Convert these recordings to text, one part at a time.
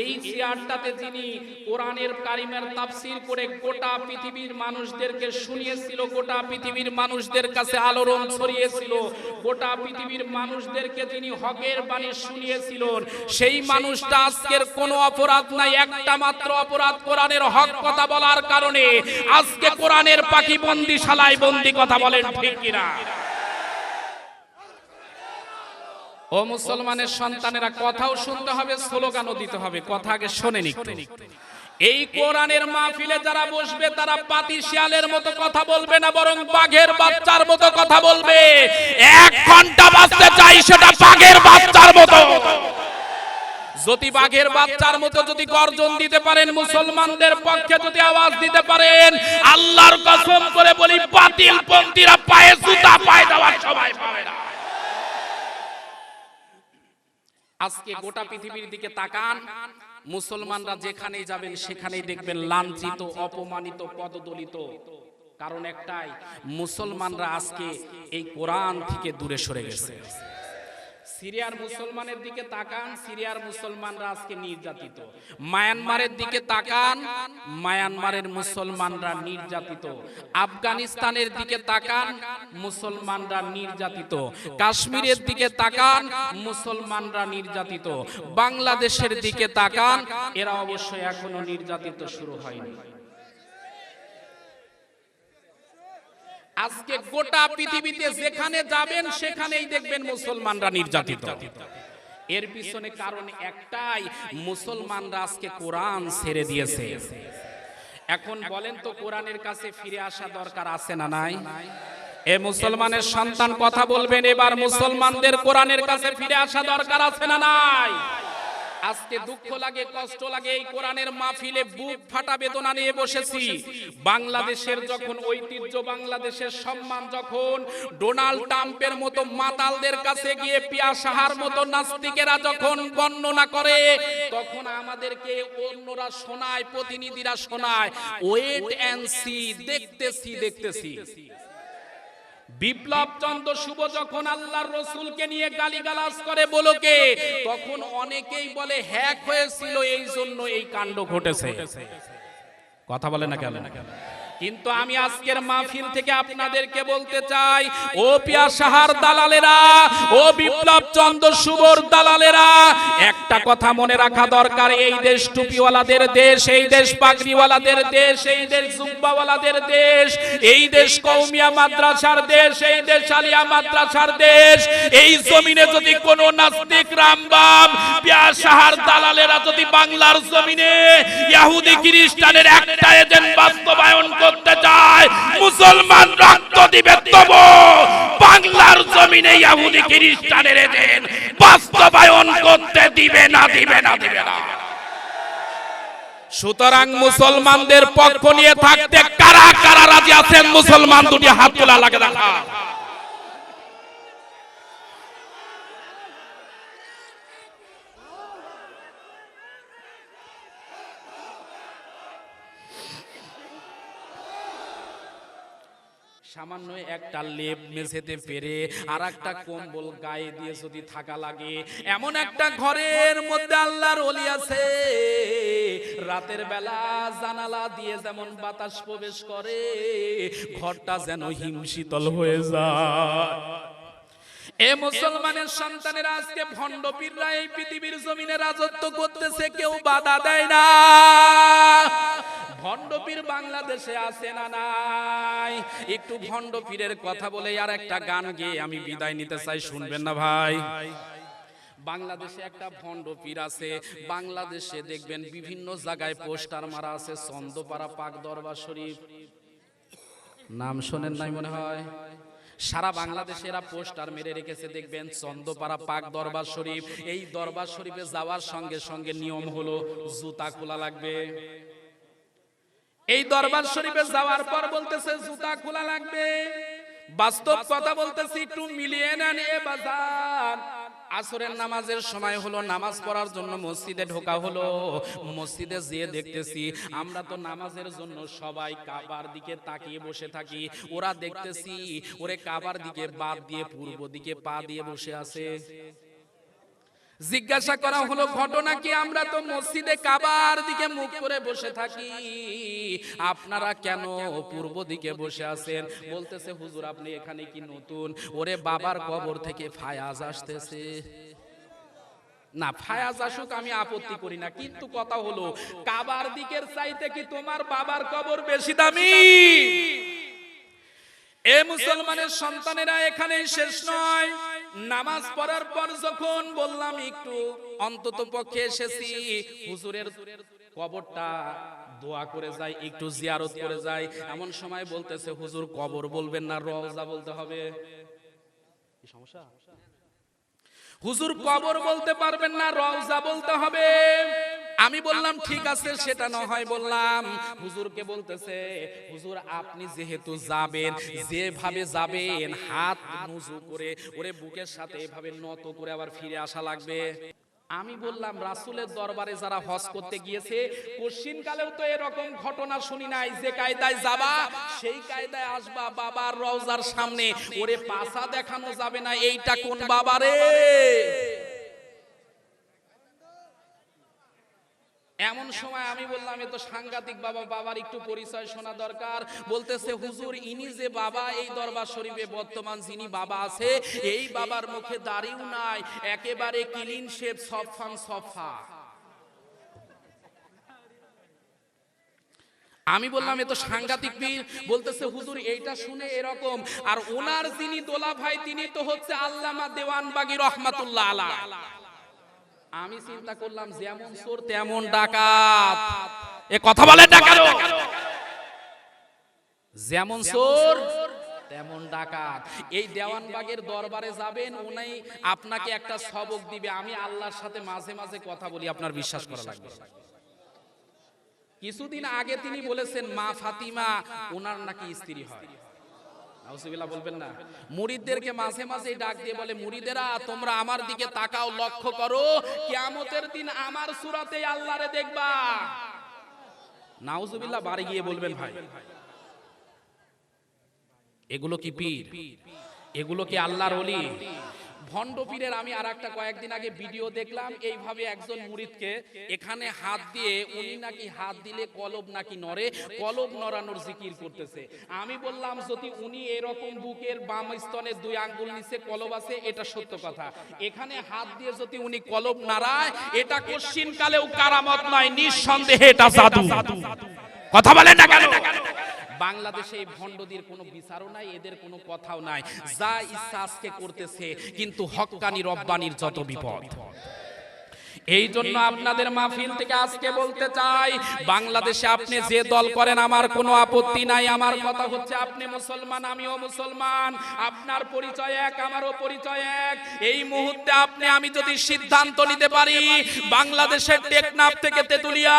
এই চেয়ারটাতে তিনি কোরআনের কারিমের তাফসির করে গোটা পৃথিবীর মানুষদেরকে শুনিয়েছিল, গোটা পৃথিবীর মানুষদের কাছে আলোড়ন ছড়িয়েছিল, গোটা পৃথিবীর মানুষদেরকে তিনি হকের বাণী শুনিয়েছিলেন সেই মানুষটা আজকের কোনো অপরাধ নাই, একটা মাত্র অপরাধ কোরআনের হক কথা বলার কারণে আজকে কোরআনের পাখি বন্দিশালায় বন্দি কথা বলেন, ঠিক কিনা? ও মুসলমানের সন্তানেরা, কথাও শুনতে হবে, স্লোগানও দিতে হবে, কথা আগে শোনেন এই কোরআনের মাহফিলে যারা বসবে, তারা পাতি শিয়ালের মতো কথা বলবে না, বরং বাঘের বাচ্চার মতো কথা বলবে। এক ঘণ্টা বাঁচতে চাই, সেটা বাঘের বাচ্চার মতো। যদি বাঘের বাচ্চার মতো যদি গর্জন দিতে পারেন, মুসলমানদের পক্ষে যদি আওয়াজ দিতে পারেন, আল্লাহর কসম করে বলি বাতিল পন্থীরা পায়ে জুতা পায়ে দেওয়ার সবাই পাবে না। আজকে গোটা পৃথিবীর দিকে তাকান, মুসলমানরা যেখানেই যাবেন সেখানেই দেখবেন লাঞ্ছিত, অপমানিত, পদদলিত। কারণ একটাই, মুসলমানরা আজকে এই কোরআন থেকে দূরে সরে গেছে। সিরিয়ার মুসলমানের দিকে তাকান, সিরিয়ার মুসলমানরা আজকে নির্যাতিত। মায়ানমারের দিকে তাকান, মায়ানমারের মুসলমানরা নির্যাতিত। আফগানিস্তানের দিকে তাকান, মুসলমানরা নির্যাতিত। কাশ্মীরের দিকে তাকান, মুসলমানরা নির্যাতিত। বাংলাদেশের দিকে তাকান, এরা অবশ্যই এখনও নির্যাতিত শুরু হয়নি। আজকে গোটা পৃথিবীতে যেখানে যাবেন, সেখানেই দেখবেন মুসলমানরা নির্যাতিত। এর পিছনে কারণ একটাই, মুসলমানরা আজকে কোরআন ছেড়ে দিয়েছে। এখন বলেন তো কোরআনের কাছে ফিরে আসা দরকার আছে না নাই? এ মুসলমানের সন্তান কথা বলবেন, এবার মুসলমানদের কোরআনের কাছে ফিরে আসা দরকার আছে না নাই? আজকে দুঃখ লাগে, কষ্ট লাগে, এই কোরআনের মাহফিলে বুক ফাটা বেদনা নিয়ে বসেছি। বাংলাদেশের যখন ঐতিহ্য, বাংলাদেশের সম্মান যখন ডোনাল্ড ট্রাম্পের মতো মাতালদের কাছে গিয়ে পিয়া সাহার মতো নাস্তিকেরা যখন বর্ণনা করে, তখন আমাদেরকে অন্যরা শোনায়, প্রতিনিধিরা শোনায়। ওয়েট অ্যান্ড সি দেখতেছি দেখতেছি। বিপ্লব চন্দ্র শুভ যখন আল্লাহর রসুলকে নিয়ে গালিগালাজ করে বলোকে, তখন অনেকেই বলে, হ্যাক হয়েছিল এই জন্য এই কাণ্ড ঘটেছে। কথা বলে না কেন? কিন্তু আমি আজকের মাহফিল থেকে আপনাদেরকে বলতে চাই, ও পিয়া সাহার দালালেরা, ও বিপ্লব চন্দ্র শুভর দালালেরা, একটা কথা মনে রাখা দরকার, এই দেশ টুপিওয়ালাদের দেশ, এই দেশ পাগড়িওয়ালাদের দেশ, এই দেশ জুব্বাওয়ালাদের দেশ, এই দেশ কৌমিয়া মাদ্রাসার দেশ, এই দেশ আলিয়া মাদ্রাসার দেশ, এই জমিনে যদি কোনো নাস্তিক রামবাম পিয়া সাহার দালালেরা যদি বাংলার জমিনে ইহুদি খ্রিস্টানের একটা এজেন্ট বাস্তবায়ন করতে চায়, মুসলমান রক্ত দিবে তব। বাংলার জমিনে ইহুদি খ্রিস্টানের এজেন্ট বাস্তবায়ন করতে দিবে না দিবে না দিবে না। সুতরাং মুসলমানদের পক্ষ নিয়ে থাকতে কারা কারা রাজি আছেন? মুসলমান দুটি হাত তোলা লাগে দেখা সামান্য একটা লেপ মেঝেতে পেরে আর একটা কম্বল গায়ে দিয়ে যদি থাকা লাগে, এমন একটা ঘরের মধ্যে আল্লাহর অলি আছে। রাতের বেলা জানালা দিয়ে যেমন বাতাস প্রবেশ করে, ঘরটা যেন হিমশীতল হয়ে যায়। এ মুসলমানের সন্তানেরা আজকে ভণ্ড পীররা এই পৃথিবীর জমিনে রাজত্ব করতেছে, কেউ বাধা দেয় না। ভণ্ডপীর বাংলাদেশে আছে না নাই? একটু ভণ্ডপীরের কথা বলে আর একটা গান গেয়ে আমি বিদায় নিতে চাই, শুনবেন না ভাই? বাংলাদেশে একটা ভণ্ড পীর আছে, বাংলাদেশে দেখবেন বিভিন্ন জায়গায় পোস্টার মারা আছে চন্দপাড়া পাক দরবার শরীফ। নাম শোনেন নাই মনে হয়? সারা বাংলাদেশে এরা পোস্টার মেরে রেখেছে, দেখবেন চন্দ্রপাড়া পাক দরবার শরীফ। এই দরবার শরীফে যাওয়ার সঙ্গে সঙ্গে নিয়ম হলো, জুতা খোলা লাগবে। এই দরবার শরীফে যাওয়ার পর বলতেছে, জুতা খোলা লাগবে। বাস্তব কথা বলতেছি, একটু মিলিয়ে নেন এ বাজার। আসরের নামাজের সময় হলো, নামাজ পড়ার জন্য মসজিদে ঢোকা হলো। মসজিদে যেয়ে দেখতেছি, আমরা তো নামাজের জন্য সবাই কাবার দিকে তাকিয়ে বসে থাকি। ওরা দেখতেছি, ওরে কাবার দিকে বাদ দিয়ে পূর্ব দিকে পা দিয়ে বসে আছে। জিজ্ঞাসা করা হলো, ঘটনা কি আমরা তো মসজিদে কাবার দিকে মুখ করে বসে থাকি? আপনারা কেন পূর্ব দিকে বসে আছেন? বলতেছে, হুজুর, আপনি এখানে কি নতুন? ওরে বাবার কবর থেকে ফায়াজ আসতেছে। না, ফায়াজ আসুক, আমি আপত্তি করি না। কিন্তু কথা হলো, কাবার দিকের চাইতে কি তোমার বাবার কবর বেশি দামি? এ মুসলমানের সন্তানেরা এখানেই শেষ নয়। নামাজ পড়ার পর যখন বললাম, একটু অন্তত পক্ষে এসেছি। হুজুরের কবরটা দোয়া করে যায়, একটু জিয়ারত করে যাই এমন সময় বলতেছে, হুজুর, কবর বলবেন না, রওজা বলতে হবে। হুজুর, কবর বলতে পারবেন না, রওজা বলতে হবে। আমি বললাম ঠিক আছে সেটা না হয় বললাম। হুজুরকে বলতেছে হুজুর আপনি যেহেতু যাবেন যেভাবে যাবেন হাত নুজু করে ওরে বুকের সাথে এভাবে নত করে আবার ফিরে আসা লাগবে। আমি বললাম রাসূলের দরবারে যারা হজ করতে গিয়েছে কোশ্চিন কালেও তো এরকম ঘটনা শুনি নাই যে কায়দায় যাবা সেই কায়দায় আসবা বাবার রওজার সামনে। ওরে পাছা দেখানো যাবে না এইটা কোন বাবারে এমন সময় আমি বললাম, এ তো সাংঘাতিক বাবা, বাবার একটু পরিচয় শোনা দরকার। বলতেছে, হুজুর, ইনি যে বাবা, এই দরবার শরীফে বর্তমান যিনি বাবা আছে, এই বাবার মুখে দাড়িও নাই, একেবারে ক্লিন শেপ সফান সফা আমি বললাম, এ তো সাংঘাতিক পীর। বলতেছে, হুজুর, এইটা শুনে এরকম। আর ওনার যিনি দোলা ভাই তিনি তো হচ্ছে আল্লামা দেওয়ানবাগি রহমাতুল্লাহ আলা আমি চিন্তা করলাম যেমন চোর তেমন ডাকাত। এ কথা বলে ডাকাত। যেমন চোর তেমন ডাকাত। এই দেওয়ানবাগের দরবারে যাবেন উনি আপনাকে একটা সবক দিবে। আমি আল্লাহর সাথে মাঝে মাঝে কথা বলি আপনার বিশ্বাস করা লাগবে। কিছুদিন আগে তিনি বলেছেন মা ফাতিমা ওনার নাকি স্ত্রী হয়। নাউজুবিল্লাহ বলবেন না। মুরিদদেরকে মাঝে মাঝে ডাক দিয়ে বলে, মুরিদেরা, তোমরা আমার দিকে তাকাও, লক্ষ্য করো, কিয়ামতের দিন আমার সুরাতে আল্লাহরে দেখবা। নাউজুবিল্লাহ বাড়ি গিয়ে বলবেন, ভাই, এগুলো কি পীর? এগুলো কি আল্লাহর ওলি? ভণ্ড পীরের আমি আর একটা কয়েকদিন আগে ভিডিও দেখলাম, এইভাবে একজন মুরিদকে এখানে হাত দিয়ে উনি নাকি হাত দিলে কলব নাকি নড়ে, কলব নড়ানোর জিকির করতেছে। আমি বললাম, যদি উনি এরকম বুকের বাম স্তনের দুই আঙ্গুল নিচে কলব আছে, এটা সত্য কথা। এখানে হাত দিয়ে যদি উনি কলব নাড়ায়, এটা কোশ্চিন কালেও কারামত নয়, নিঃসন্দেহে এটা জাদু। কথা বলেন না কেন? বাংলাদেশে ভণ্ডদের কোনো বিচারও নাই, এদের কোনো কথাও নাই। যা ইচ্ছা আজকে করতেছে, কিন্তু হক্কানি রব্বানির যত বিপদ। এই জন্য আপনাদের মাহফিল থেকে আজকে বলতে চাই, বাংলাদেশে আপনি যে দল করেন, আমার কোনো আপত্তি নাই। আমার কথা হচ্ছে আপনি মুসলমান, আমিও মুসলমান। আপনার পরিচয় এক, আমারও পরিচয় এক। এই মুহূর্তে আপনি, আমি যদি সিদ্ধান্ত নিতে পারি, বাংলাদেশের টেকনাফ থেকে তেতুলিয়া,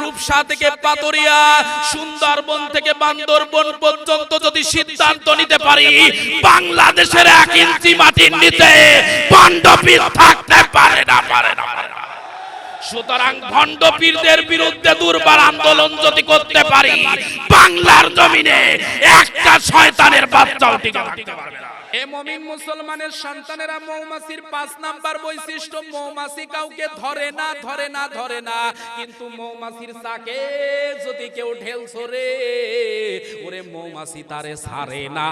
রূপসা থেকে পাতরিয়া, সুন্দরবন থেকে বান্দরবন পর্যন্ত যদি সিদ্ধান্ত নিতে পারি, বাংলাদেশের এক ইঞ্চি মাটির নিচে পাণ্ডবীর থাকতে পারে না পারে না পারে না। সুতরাং ভণ্ড পীরদের বিরুদ্ধে দুর্বার আন্দোলন যদি করতে পারি, বাংলার জমিনে একটা শয়তানের বাচ্চাও টিকে থাকতে পারবে না। এ মমিন মুসলমানের সন্তানেরা মৌমাছির পাঁচ নাম্বার বৈশিষ্ট্য, মৌমাছি কাউকে ধরে না ধরে না ধরে না। কিন্তু মৌমাছির চাকে যদি কেউ ঢেল ছড়ে, ওরে মৌমাছি তারে ছাড়ে না।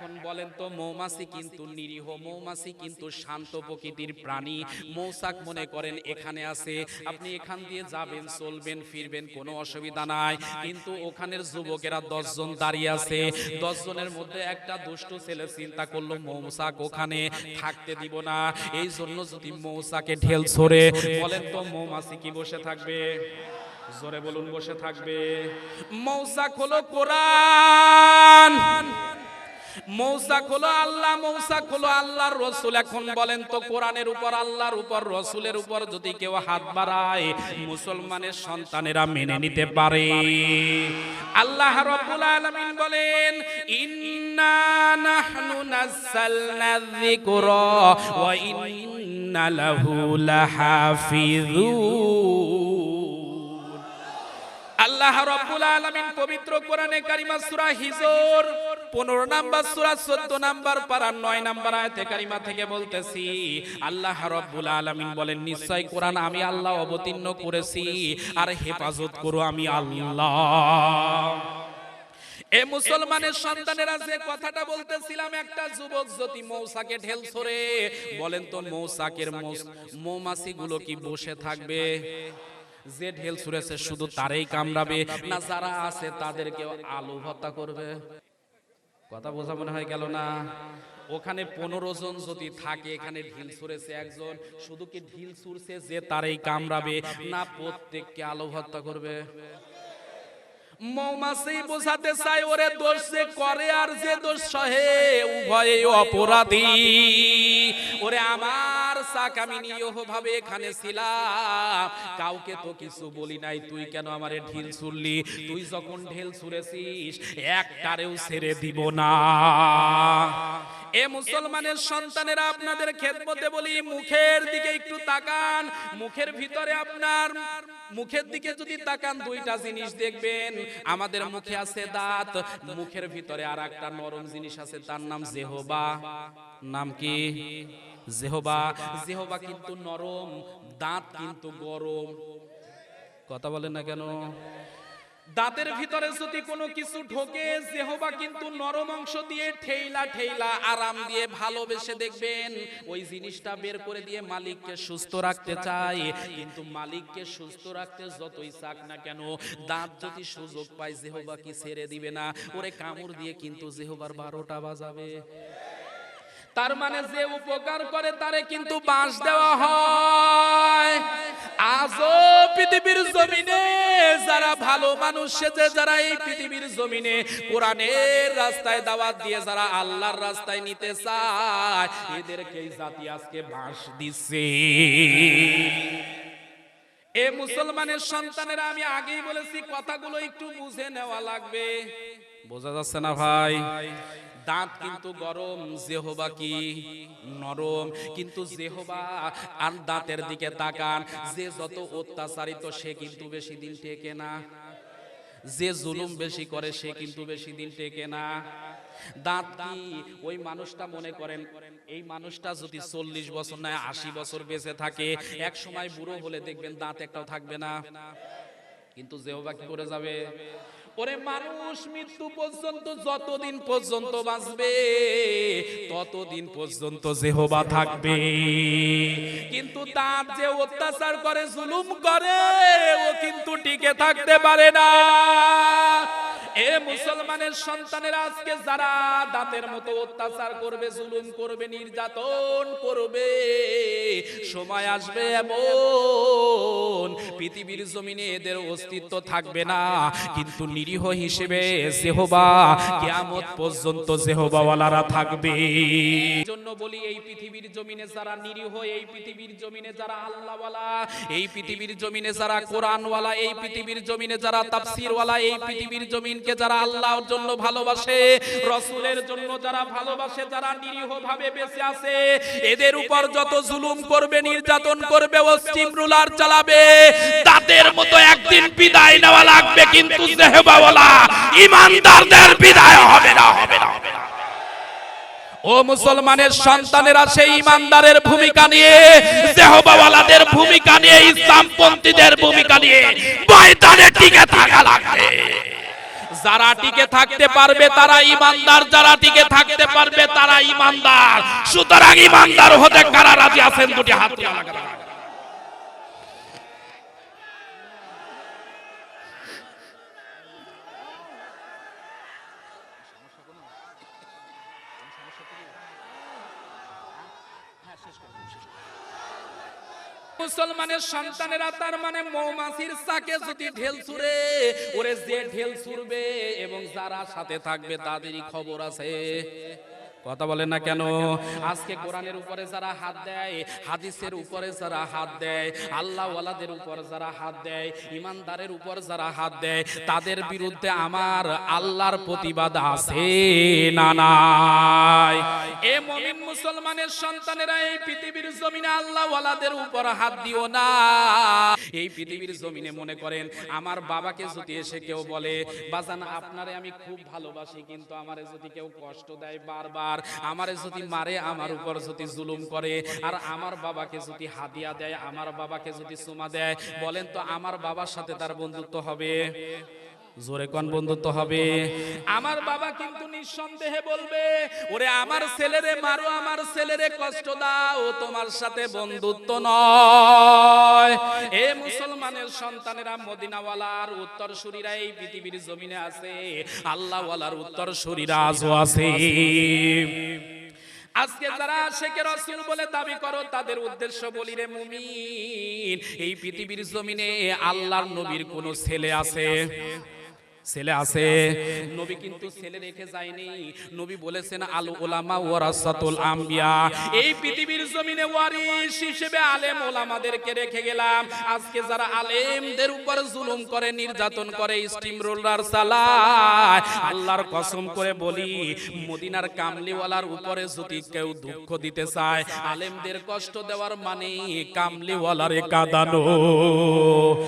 এখন বলেন তো, মৌমাছি কিন্তু নিরীহ, মৌমাছি কিন্তু শান্ত প্রকৃতির প্রাণী। মৌসাক মনে করেন, এখানে আছে, আপনি এখান দিয়ে যাবেন, চলবেন, ফিরবেন, কোনো অসুবিধা নাই। কিন্তু ওখানের যুবকেরা দশজন দাঁড়িয়ে আছে। দশ জনের মধ্যে একটা দুষ্ট ছেলে চিন্তা করল, মৌসাক ওখানে থাকতে দিব না। এই জন্য যদি মৌসাকে ঢেল ছড়ে, বলেন তো, মৌমাছি কি বসে থাকবে? জোরে বলুন, বসে থাকবে। মৌসাক হলো কোরআন। মৌসাক হলো আল্লাহ মৌসাক হলো আল্লাহর রসুল। এখন বলেন তো, কোরআনের উপর, আল্লাহর উপর, রসুলের উপর যদি কেউ হাত বাড়ায়, মুসলমানের সন্তানেরা মেনে নিতে পারে। আল্লাহ রাব্বুল আলামিন বলেন, ইন্না নাহনু নাযালনা যিকরা, ওয়া ইন্না লাহু লাহাফিযুন। আল্লাহ রাব্বুল আলামিন পবিত্র কোরআনে কারিমা সূরা হিজর পনেরো নাম্বার সুরা, চোদ্দ নাম্বার পাড়ার নয় নাম্বার আয়তে কারিমা থেকে বলতেছি, আল্লাহ রব্বুল আলামিন বলেন, নিশ্চয় কোরআন আমি আল্লাহ অবতীর্ণ করেছি, আর হেফাজত করো আমি আল্লাহ। এ মুসলমানের সন্তানেরা যে কথাটা বলতেছিলাম, একটা যুবক যদি মৌসাকে ঢেল ছড়ে, বলেন তো মৌসাকের মৌমাছি গুলো কি বসে থাকবে? যে ঢেল ছুড়েছে শুধু তারই কামড়াবে। না, যারা আছে তাদেরকে আলু হত্যা করবে। কথা বোঝা মনে হয় গেল না? ওখানে পনেরো জন যদি থাকে, এখানে ঢিল ছুঁড়েছে একজন। শুধু কি ঢিল ছুঁড়ছে যে তারই কামড়াবে? না, প্রত্যেককে আলো হত্যা করবে। মৌমাছি বোঝাতে চাই ওরে দোষ যে করে আর যে দোষ সহে, উভয়ে অপরাধী। ওরে আমার নিয়হ ভাবে এখানে ছিলাম। কাউকে তো কিছু বলি নাই, তুই কেন আমারে ঢিল ছুড়লি? তুই যখন ঢিল ছুঁড়েছিস, একটারেও ছেড়ে দিব না। এ মুসলমানের সন্তানেরা আপনাদের খেদমতে বলি, মুখের দিকে একটু তাকান। মুখের ভিতরে আপনার মুখের দিকে যদি তাকান, দুইটা জিনিস দেখবেন। আমাদের মুখে আছে দাঁত, মুখের ভিতরে আর একটা নরম জিনিস আছে, তার নাম জেহবা। নাম কি? জেহবা। জেহবা কিন্তু নরম দাঁত কিন্তু গরম। কথা বলেন না কেন? দাঁতের ভিতরে যদি কোনো কিছু ঢোকে জেহবা কিন্তু নরম অংশ দিয়ে ঠেইলা ঠেইলা আরাম দিয়ে ভালোবেসে দেখবেন। ওই জিনিসটা বের করে দিয়ে মালিককে সুস্থ রাখতে চায়। কিন্তু মালিককে সুস্থ রাখতে যতই চাক না কেন দাঁত যদি সুযোগ পায় জেহবা কি ছেড়ে দিবে না? ওরে কামড় দিয়ে কিন্তু জেহবার বারোটা বাজাবে। তার মানে যে উপকার করে তারে কিন্তু বাঁশ দেওয়া হয়। আজও পৃথিবীর জমিনে যারা ভালো মানুষ সেজে যারা এই পৃথিবীর জমিনে কোরআনের রাস্তায় দাওয়াত দিয়ে যারা আল্লাহর রাস্তায় নিতে চায় এদেরকে জাতি আজকে বাঁশ দিচ্ছে। এ মুসলমানের সন্তানেরা, আমি আগেই বলেছি, কথাগুলো একটু বুঝে নেওয়া লাগবে। বোঝা যাচ্ছে না ভাই? দাঁত কিন্তু গরম, জেহবা কি নরম? কিন্তু জেহবা আর দাঁতের দিকে তাকান, যে যত অত্যাচারিত সে কিন্তু বেশি দিন টেকে না। যে জুলুম বেশি করে সে কিন্তু বেশি দিন টেকে না। দাঁত কি ওই মানুষটা মনে করেন, এই মানুষটা যদি চল্লিশ বছর নয়, আশি বছর বেঁচে থাকে, এক সময় বুড়ো হলে দেখবেন দাঁত একটাও থাকবে না। কিন্তু জেহবা কি করে যাবে? ওরে মানুষ, মৃত্যু পর্যন্ত যতদিন পর্যন্ত বাঁচবে, ততদিন পর্যন্ত জেহবা থাকবে। কিন্তু তার যে অত্যাচার করে, জুলুম করে, ও কিন্তু টিকে থাকতে পারে না। এ মুসলমানের সন্তানের আজকে যারা দাঁতের মতো অত্যাচার করবে, জুলুম করবে, নির্যাতন করবে, সময় আসবে এমন পৃথিবীর জমিনে এদের অস্তিত্ব থাকবে না। কিন্তু নিরীহ হিসেবে জেহবা কিয়ামত পর্যন্ত জেহবাওয়ালারা থাকবে। জন্য বলি এই পৃথিবীর জমিনে যারা নিরীহ, এই পৃথিবীর জমিনে যারা আল্লাহওয়ালা, এই পৃথিবীর জমিনে যারা কোরআনওয়ালা, এই পৃথিবীর জমিনে যারা এই পৃথিবীর জমিনকে যারা আল্লাহর জন্য ভালোবাসে, রসুলের জন্য যারা ভালোবাসে, যারা নিরীহ ভাবে বেঁচে আছে, এদের উপর যত জুলুম করবে, নির্যাতন করবে অস্টিম রুলার চালাবে তাদের মতো একদিন বিদায় নেওয়া লাগবে কিন্তু জেহবাওয়ালা ইমানদারদের বিদায় হবে না হবে না ও মুসলমানের সন্তানেরা সেই ইমানদারের ভূমিকা নিয়ে, জেহবাওয়ালাদের ভূমিকা নিয়ে, ইসলামপন্থীদের ভূমিকা নিয়ে ময়দানে টিকে থাকা লাগবে। যারা টিকে থাকতে পারবে তারা ইমানদার, যারা টিকে থাকতে পারবে তারা ইমানদার। সুতরাং ইমানদার হতে কারা রাজি আছেন? দুটি হাত তুলে মুসলমানের সন্তানেরা তার মানে মৌমাছির চাকে যদি ঢেল ছুড়ে, ওরে যে ঢেল ছুড়বে এবং যারা সাথে থাকবে তাদেরই খবর আছে। কথা বলেন না কেন? আজকে কোরআনের উপরে যারা হাত দেয়, হাদিসের উপরে যারা হাত দেয় আল্লাহ ওয়ালাদের উপর যারা হাত দেয়, ইমানদারের উপর যারা হাত দেয়, তাদের বিরুদ্ধে আমার আল্লাহর প্রতিবাদ আছে না নাই? এ মমিন মুসলমানের সন্তানেরা এই পৃথিবীর জমিনে আল্লাহ ওয়ালাদের উপর হাত দিও না। এই পৃথিবীর জমিনে মনে করেন, আমার বাবাকে যদি এসে কেউ বলে, বাজান, আপনারে আমি খুব ভালোবাসি, কিন্তু আমারে যদি কেউ কষ্ট দেয় বারবার, আমারে যদি মারে, আমার উপর যদি জুলুম করে, আর আমার বাবাকে যদি হাদিয়া দেয়, আমার বাবাকে যদি সুমা দেয়, বলেন তো আমার বাবার সাথে তার বন্ধুত্ব হবে? জোরে কোন, বন্ধুত্ব হবে। আমার বাবা কিন্তু নিঃসন্দেহে বলবে, ওরে আমার ছেলেরে মারো, আমার ছেলেরে কষ্ট দাও তোমার সাথে বন্ধুত্ব নয়। এ মুসলমানের সন্তানেরা মদিনাওয়ালার উত্তর সুরীরা এই পৃথিবীর জমিনে আছে, আল্লাহওয়ালার উত্তর সুরীরা আজও আছে। আজকে যারা শেখের রসুল বলে দাবি করো, তাদের উদ্দেশ্য বলি রে মুমিন, এই পৃথিবীর জমিনে আল্লাহর নবীর কোন ছেলে আছে? ছেলে আছে। নবী কিন্তু ছেলে রেখে যায়নি। নবী বলেছেন আল ওলামা ওয়ারাসাতুল আম্বিয়া। এই পৃথিবীর জমিনে ওয়ারিস হিসেবে আলেম ওলামাদেরকে রেখে গেলাম। আজকে যারা আলেমদের উপর জুলুম করে নির্যাতন করে স্টিম রোলার চালায় আল্লাহর কসম করে বলি মদিনার কামলিওয়ালার উপরে যদি কেউ দুঃখ দিতে চায় আলেমদের কষ্ট দেওয়ার মানে কামলিওয়ালারে কাঁদানো।